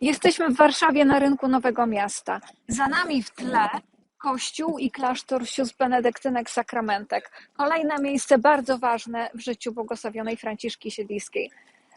Jesteśmy w Warszawie na rynku Nowego Miasta. Za nami w tle kościół i klasztor sióstr benedyktynek sakramentek. Kolejne miejsce bardzo ważne w życiu błogosławionej Franciszki Siedliskiej.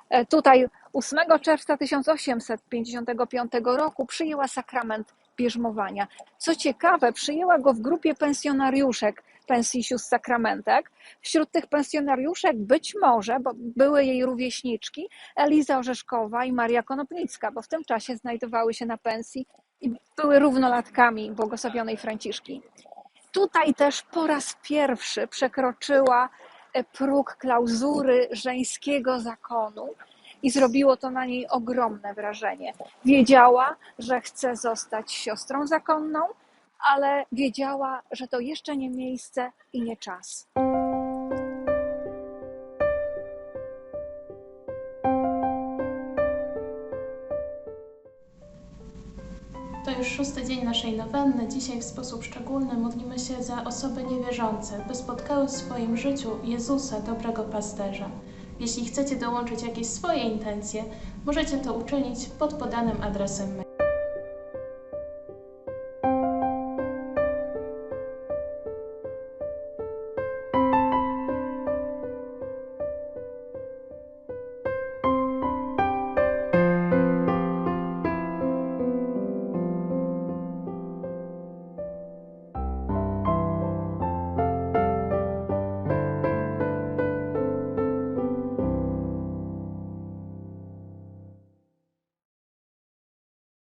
E, Tutaj 8 czerwca 1855 roku przyjęła sakrament bierzmowania. Co ciekawe, przyjęła go w grupie pensjonariuszek pensji sióstr sakramentek. Wśród tych pensjonariuszek być może, bo były jej rówieśniczki, Eliza Orzeszkowa i Maria Konopnicka, bo w tym czasie znajdowały się na pensji i były równolatkami błogosławionej Franciszki. Tutaj też po raz pierwszy przekroczyła e, próg klauzury żeńskiego zakonu i zrobiło to na niej ogromne wrażenie. Wiedziała, że chce zostać siostrą zakonną, ale wiedziała, że to jeszcze nie miejsce i nie czas. To już szósty dzień naszej nowenny. Dzisiaj w sposób szczególny modlimy się za osoby niewierzące, by spotkały w swoim życiu Jezusa, dobrego pasterza. Jeśli chcecie dołączyć jakieś swoje intencje, możecie to uczynić pod podanym adresem maila.